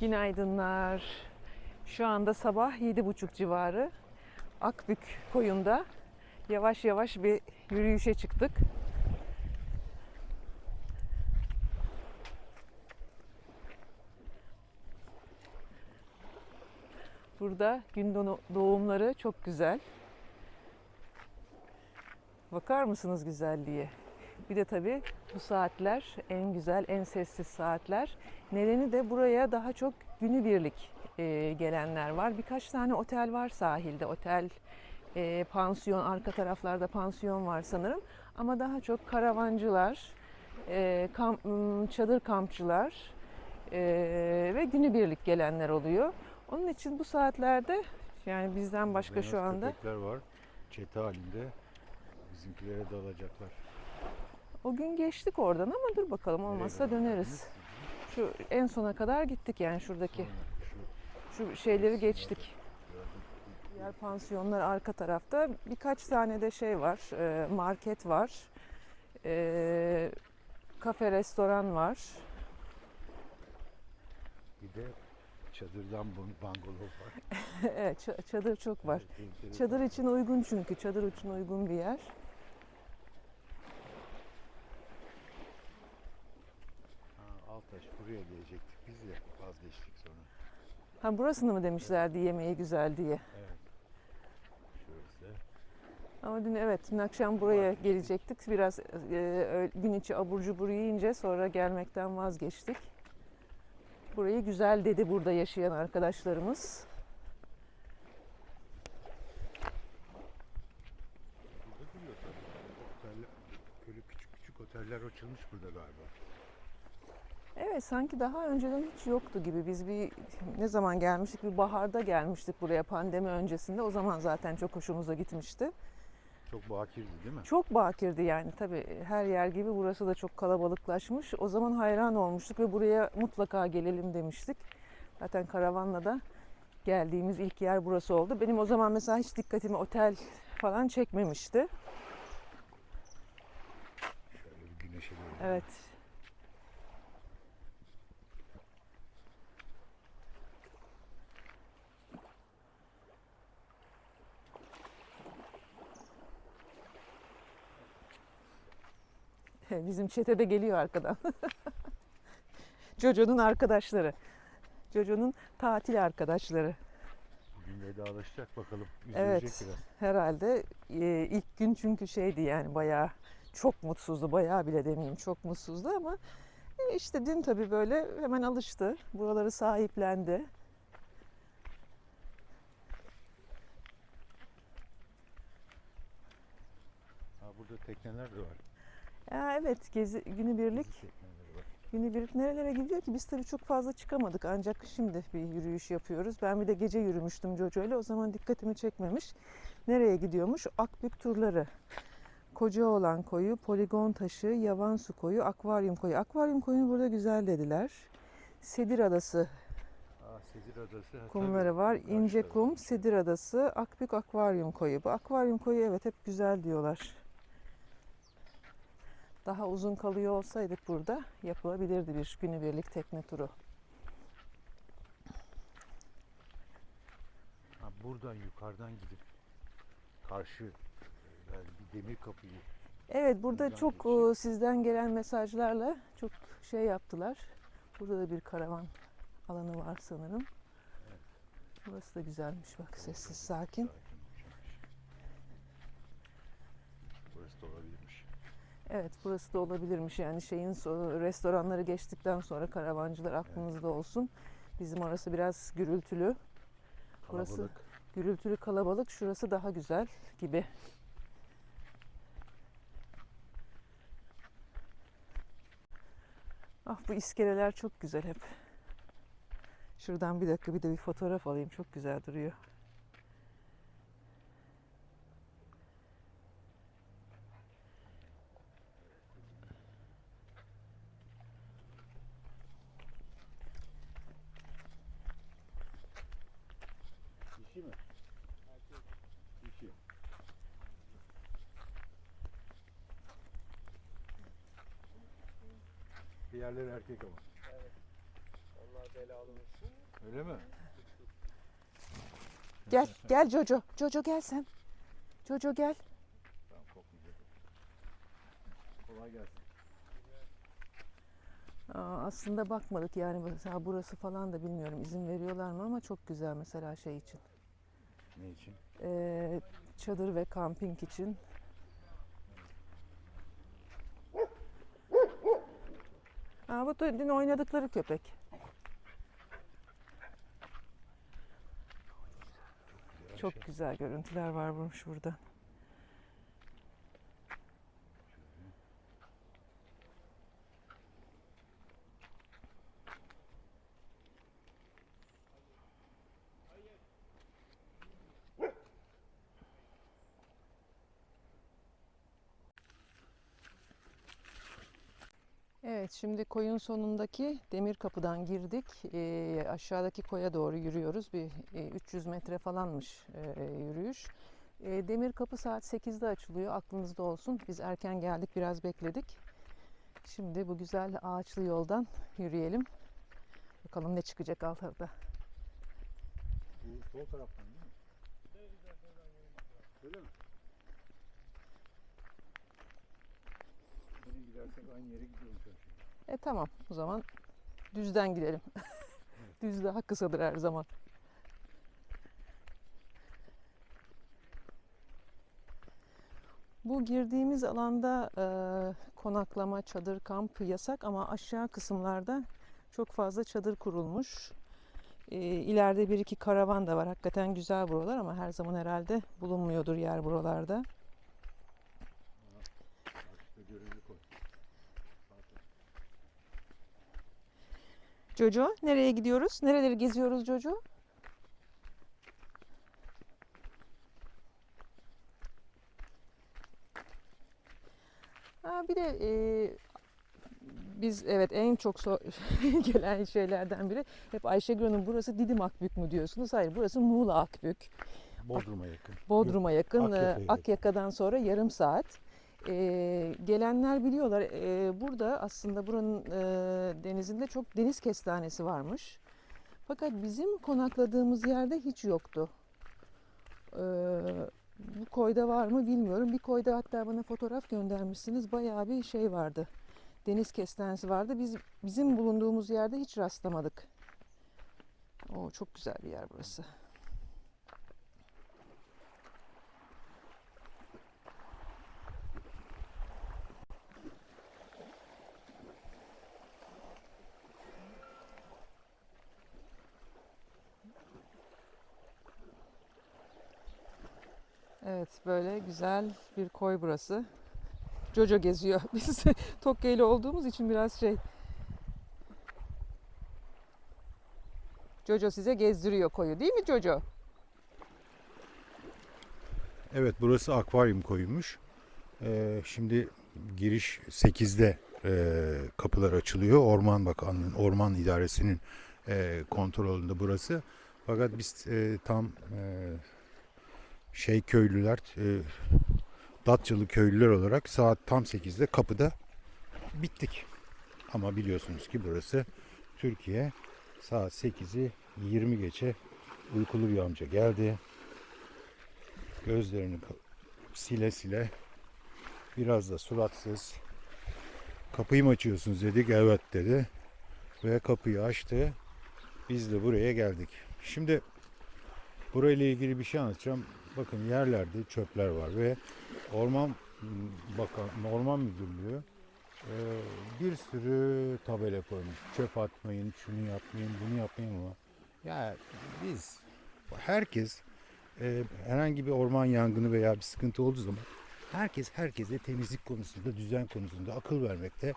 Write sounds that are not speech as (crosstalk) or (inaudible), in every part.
Günaydınlar. Şu anda sabah yedi buçuk civarı. Akbük koyunda yavaş yavaş bir yürüyüşe çıktık. Burada gün doğumları çok güzel. Bakar mısınız güzelliğe? Bir de tabii bu saatler en güzel, en sessiz saatler. Nedeni de buraya daha çok günübirlik e, gelenler var. Birkaç tane otel var sahilde. Otel, e, pansiyon, arka taraflarda pansiyon var sanırım. Ama daha çok karavancılar, e, kamp, çadır kampçılar ve günübirlik gelenler oluyor. Onun için bu saatlerde yani bizden başka Beyaz şu anda var. Çete halinde. Bizimkilere dalacaklar. O gün geçtik oradan ama dur bakalım olmazsa döneriz. Şu en sona kadar gittik yani şuradaki. Şu şeyleri geçtik. Diğer pansiyonlar arka tarafta. Birkaç tane de şey var. e, Market var. e, Kafe, restoran var. Bir de çadırdan bun- bangalov var. (laughs) evet ça- çadır çok var. Çadır için uygun çünkü. Çadır için uygun bir yer. Altaş buraya gelecektik biz de vazgeçtik sonra. Ha burasını mı demişlerdi yemeği güzel diye. Evet. Şurası. Ama dün evet dün akşam buraya gelecektik. Biraz e, gün içi abur cubur yiyince sonra gelmekten vazgeçtik. Burayı güzel dedi burada yaşayan arkadaşlarımız. Burada duruyor tabii. Oteller, böyle küçük küçük oteller açılmış burada galiba. Evet sanki daha önceden hiç yoktu gibi. Biz bir ne zaman gelmiştik? Bir baharda gelmiştik buraya pandemi öncesinde. O zaman zaten çok hoşumuza gitmişti. Çok bakirdi değil mi? Çok bakirdi yani tabii her yer gibi burası da çok kalabalıklaşmış. O zaman hayran olmuştuk ve buraya mutlaka gelelim demiştik. Zaten karavanla da geldiğimiz ilk yer burası oldu. Benim o zaman mesela hiç dikkatimi otel falan çekmemişti. Şöyle bir güneşe doğru. Evet. (laughs) Bizim çetede geliyor arkadan. (laughs) Jojo'nun arkadaşları. Jojo'nun tatil arkadaşları. Bugün vedalaşacak bakalım. Üzülecek Evet. biraz. Herhalde e, ilk gün çünkü şeydi yani bayağı çok mutsuzdu. Bayağı bile demeyeyim çok mutsuzdu ama e, işte dün tabii böyle hemen alıştı. Buraları sahiplendi. Ha, burada tekneler de var. Ya evet gezi günübirlik günübirlik nerelere gidiyor ki biz tabii çok fazla çıkamadık ancak şimdi bir yürüyüş yapıyoruz. Ben bir de gece yürümüştüm Jojo ile o zaman dikkatimi çekmemiş. Nereye gidiyormuş? Akbük turları. Kocaoğlan koyu, poligon taşı, yavan su koyu, akvaryum koyu. Akvaryum koyu burada güzel dediler. Sedir Adası Aa, Sedir Adası. kumları var. İnce kum, Sedir Adası, Akbük Akvaryum koyu. Bu akvaryum koyu evet hep güzel diyorlar. Daha uzun kalıyor olsaydık burada yapılabilirdi bir günübirlik tekne turu. Ha, buradan yukarıdan gidip karşı yani bir demir kapıyı Evet burada çok geçiyor. e, sizden gelen mesajlarla çok şey yaptılar. Burada da bir karavan alanı var sanırım. Burası da güzelmiş bak sessiz sakin. sakin. Burası da olabilirmiş. Evet burası da olabilirmiş yani şeyin restoranları geçtikten sonra karavancılar aklınızda olsun. Bizim orası biraz gürültülü. Burası- Kalabalık. Gürültülü kalabalık şurası daha güzel gibi. Ah bu iskeleler çok güzel hep. Şuradan bir dakika bir de bir fotoğraf alayım. Çok güzel duruyor. Diğerleri erkek ama. Onlar Öyle mi? Gel, gel Jojo. Jojo gel sen. Jojo gel. Tamam kokmayacak. Kolay gelsin. Aa, aslında bakmadık yani mesela burası falan da bilmiyorum izin veriyorlar mı ama çok güzel mesela şey için. Ne için? Ee, çadır ve kamping için. Aa, bu dün oynadıkları köpek. Çok güzel görüntüler varmış burada. Evet, şimdi koyun sonundaki demir kapıdan girdik. Ee, aşağıdaki koya doğru yürüyoruz. Bir e, 300 metre falanmış e, yürüyüş. E, demir kapı saat 8'de açılıyor. Aklınızda olsun. Biz erken geldik, biraz bekledik. Şimdi bu güzel ağaçlı yoldan yürüyelim. Bakalım ne çıkacak altında. Bu sol taraftan değil mi? Öyle mi? Nereye gidersek aynı yere şey. E tamam, o zaman düzden gidelim. (laughs) Düz daha kısadır her zaman. Bu girdiğimiz alanda e, konaklama, çadır, kamp yasak ama aşağı kısımlarda çok fazla çadır kurulmuş. E, ileride bir iki karavan da var. Hakikaten güzel buralar ama her zaman herhalde bulunmuyordur yer buralarda. Artık görevli koy. Jojo, nereye gidiyoruz? Nereleri geziyoruz Jojo? Ha, bir de e, biz evet en çok so- (laughs) gelen şeylerden biri hep Ayşegül Hanım burası Didim Akbük mü diyorsunuz? Hayır burası Muğla Akbük. Bodrum'a yakın. Bodrum'a yakın. E. Akyaka'dan sonra yarım saat. E, gelenler biliyorlar. e, burada aslında buranın e, denizinde çok deniz kestanesi varmış. Fakat bizim konakladığımız yerde hiç yoktu. E, bu koyda var mı bilmiyorum. Bir koyda hatta bana fotoğraf göndermişsiniz. Bayağı bir şey vardı. Deniz kestanesi vardı. Biz bizim bulunduğumuz yerde hiç rastlamadık. O çok güzel bir yer burası. Evet böyle güzel bir koy burası. Jojo geziyor. (laughs) Biz Tokyo olduğumuz için biraz şey. Jojo size gezdiriyor koyu değil mi Jojo? Evet burası akvaryum koymuş. Ee, şimdi giriş 8'de e, kapılar açılıyor. Orman Bakanlığı'nın, Orman İdaresi'nin e, kontrolünde burası. Fakat biz e, tam e, şey köylüler, e, Datçalı köylüler olarak saat tam 8'de kapıda bittik. Ama biliyorsunuz ki burası Türkiye. Saat 8'i 20 geçe uykulu bir amca geldi. Gözlerini sile sile biraz da suratsız kapıyı mı açıyorsunuz dedik evet dedi ve kapıyı açtı biz de buraya geldik şimdi burayla ilgili bir şey anlatacağım bakın yerlerde çöpler var ve orman bakan orman müdürlüğü e, bir sürü tabela koymuş çöp atmayın şunu yapmayın bunu yapmayın ama ya biz herkes e, herhangi bir orman yangını veya bir sıkıntı olduğu zaman herkes herkese temizlik konusunda, düzen konusunda akıl vermekte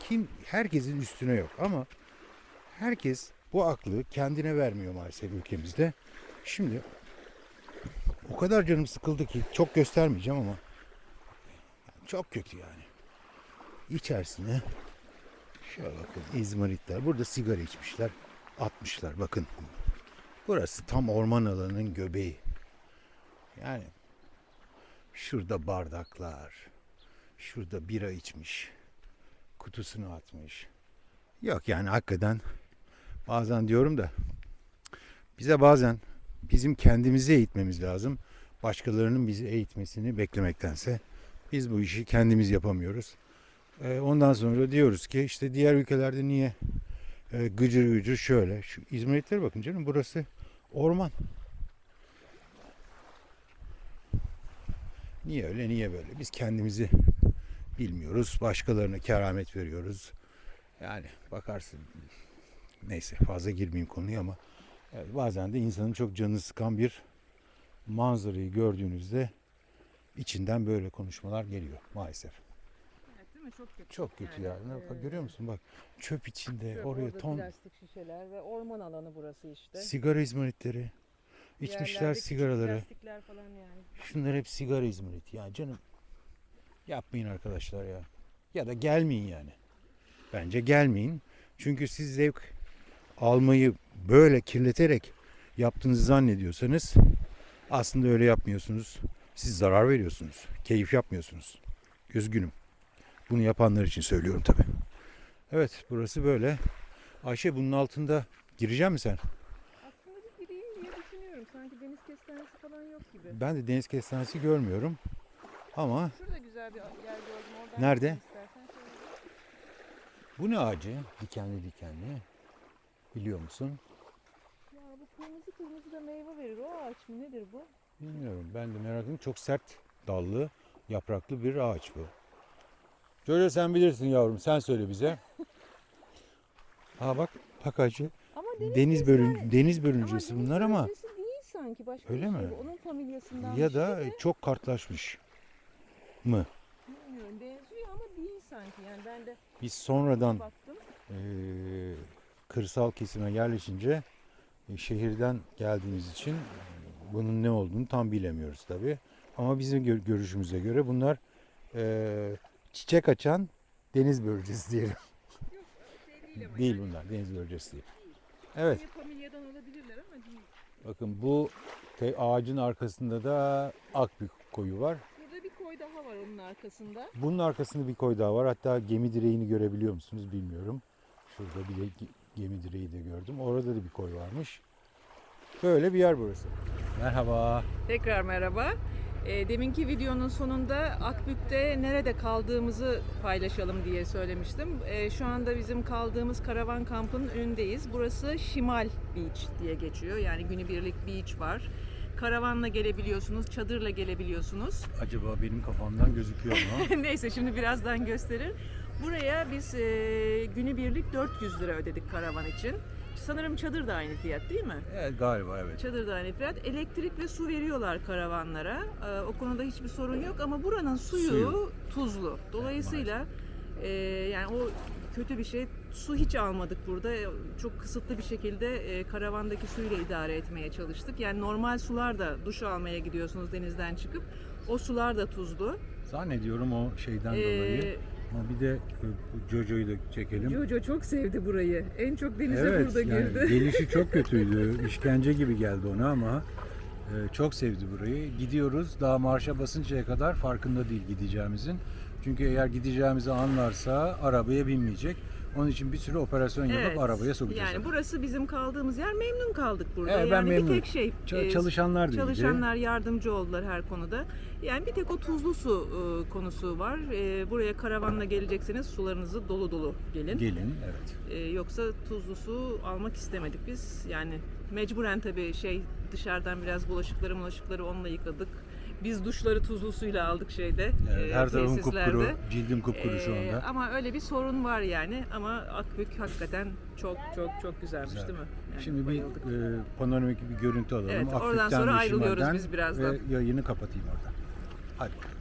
kim herkesin üstüne yok ama herkes bu aklı kendine vermiyor maalesef ülkemizde. Şimdi o kadar canım sıkıldı ki çok göstermeyeceğim ama çok kötü yani. İçerisine şöyle bakın izmaritler. Burada sigara içmişler. Atmışlar bakın. Burası tam orman alanının göbeği. Yani şurada bardaklar, şurada bira içmiş, kutusunu atmış. Yok yani hakikaten bazen diyorum da bize bazen bizim kendimizi eğitmemiz lazım. Başkalarının bizi eğitmesini beklemektense biz bu işi kendimiz yapamıyoruz. Ee, ondan sonra diyoruz ki işte diğer ülkelerde niye e, gıcır gıcır şöyle. Şu İzmiritlere bakın canım burası orman. Niye öyle niye böyle? Biz kendimizi bilmiyoruz. Başkalarına keramet veriyoruz. Yani bakarsın neyse fazla girmeyeyim konuya ama evet, bazen de insanın çok canını sıkan bir manzarayı gördüğünüzde içinden böyle konuşmalar geliyor maalesef. Evet, değil mi? Çok kötü. Çok kötü ya. Yani, Bak, e, görüyor musun bak çöp içinde Çöp, oraya ton plastik şişeler ve orman alanı burası işte. sigara izmaritleri. İçmişler sigaraları. Falan yani. Şunlar hep sigara izmariti. Ya canım yapmayın arkadaşlar ya. Ya da gelmeyin yani. Bence gelmeyin. Çünkü siz zevk almayı böyle kirleterek yaptığınızı zannediyorsanız aslında öyle yapmıyorsunuz. Siz zarar veriyorsunuz. Keyif yapmıyorsunuz. Üzgünüm. Bunu yapanlar için söylüyorum tabi. Evet burası böyle. Ayşe bunun altında girecek misin sen? Aslında bir gireyim diye düşünüyorum. Sanki deniz kestanesi falan yok gibi. Ben de deniz kestanesi görmüyorum. Ama Şurada güzel bir yer gördüm. Oradan Nerede? gidelim istersen. Şöyle. Bu ne ağacı? Dikenli dikenli. Biliyor musun? Ya bu kırmızı kırmızı da meyve verir. O ağaç mı? Nedir bu? Bilmiyorum. Ben de merak ettim. Çok sert dallı, yapraklı bir ağaç bu. Şöyle sen bilirsin yavrum. Sen söyle bize. (laughs) Ha bak, ağacı. Ama deniz, Deniz bölün deniz Ama bölüncesi deniz bunlar ama değil sanki. Başka Öyle şey mi? bu. Onun familyasından ya da çok kartlaşmış mı? Bilmiyorum. Benziyor ama değil sanki. Yani ben de Biz sonradan baktım. Kırsal kesime yerleşince e, şehirden geldiğimiz için bunun ne olduğunu tam bilemiyoruz tabi. Ama bizim gör- görüşümüze göre bunlar eee, çiçek açan deniz börülcesi diyelim. Şey değil. Değil bunlar deniz börülcesi değil. Evet bakın bu te- ağacın arkasında da akbük koyu var. Burada bir koy daha var onun arkasında. Bunun arkasında bir koy daha var. Hatta gemi direğini görebiliyor musunuz bilmiyorum. Şurada bir de gemi direği de gördüm. Orada da bir koy varmış. Böyle bir yer burası. Merhaba. Tekrar merhaba. E, deminki videonun sonunda Akbük'te nerede kaldığımızı paylaşalım diye söylemiştim. E, şu anda bizim kaldığımız karavan kampının önündeyiz. Burası Şimal Beach diye geçiyor. Yani günübirlik beach var. Karavanla gelebiliyorsunuz, çadırla gelebiliyorsunuz. Acaba benim kafamdan gözüküyor mu? (laughs) Neyse şimdi birazdan gösterir. Buraya biz e, günübirlik 400 lira ödedik karavan için. Sanırım çadır da aynı fiyat değil mi? evet galiba evet. Çadır da aynı fiyat. Elektrik ve su veriyorlar karavanlara. Ee, o konuda hiçbir sorun yok ama buranın suyu, Suyu. tuzlu. Dolayısıyla e, yani o kötü bir şey. Su hiç almadık burada. E, Çok kısıtlı bir şekilde e, karavandaki suyla idare etmeye çalıştık. Yani normal sular da duş almaya gidiyorsunuz denizden çıkıp. O sular da tuzlu. Zannediyorum o şeyden Ee, dolayı. Ama bir de e, bu Jojo'yu da çekelim. Jojo çok sevdi burayı. En çok denize evet, burada yani girdi. gelişi (laughs) çok kötüydü. İşkence gibi geldi ona ama e, çok sevdi burayı. Gidiyoruz. Daha marşa basıncaya kadar farkında değil gideceğimizin. Çünkü eğer gideceğimizi anlarsa arabaya binmeyecek. Onun için bir sürü operasyon yapıp Evet. arabaya sokacağız. Yani burası bizim kaldığımız yer. Memnun kaldık burada. Evet, ben yani memnunum. bir tek şey Ç- e, çalışanlar iyiydi. Çalışanlar yardımcı oldular her konuda. Yani bir tek o tuzlu su e, konusu var. E, buraya karavanla gelecekseniz sularınızı dolu dolu gelin. Gelin evet. E, yoksa tuzlu su almak istemedik biz. Yani mecburen tabii şey dışarıdan biraz bulaşıkları bulaşıkları onunla yıkadık. Biz duşları tuzlu suyla aldık şeyde. Evet, e, her tarafım tesislerde. kupkuru, cildim kupkuru şu E, anda. ama öyle bir sorun var yani. Ama Akbük hakikaten çok çok çok güzelmiş Güzel. değil mi? Yani Şimdi bir e, panoramik bir görüntü alalım. Evet, oradan sonra ayrılıyoruz biz birazdan. Ve yayını kapatayım orada. Hadi bakalım.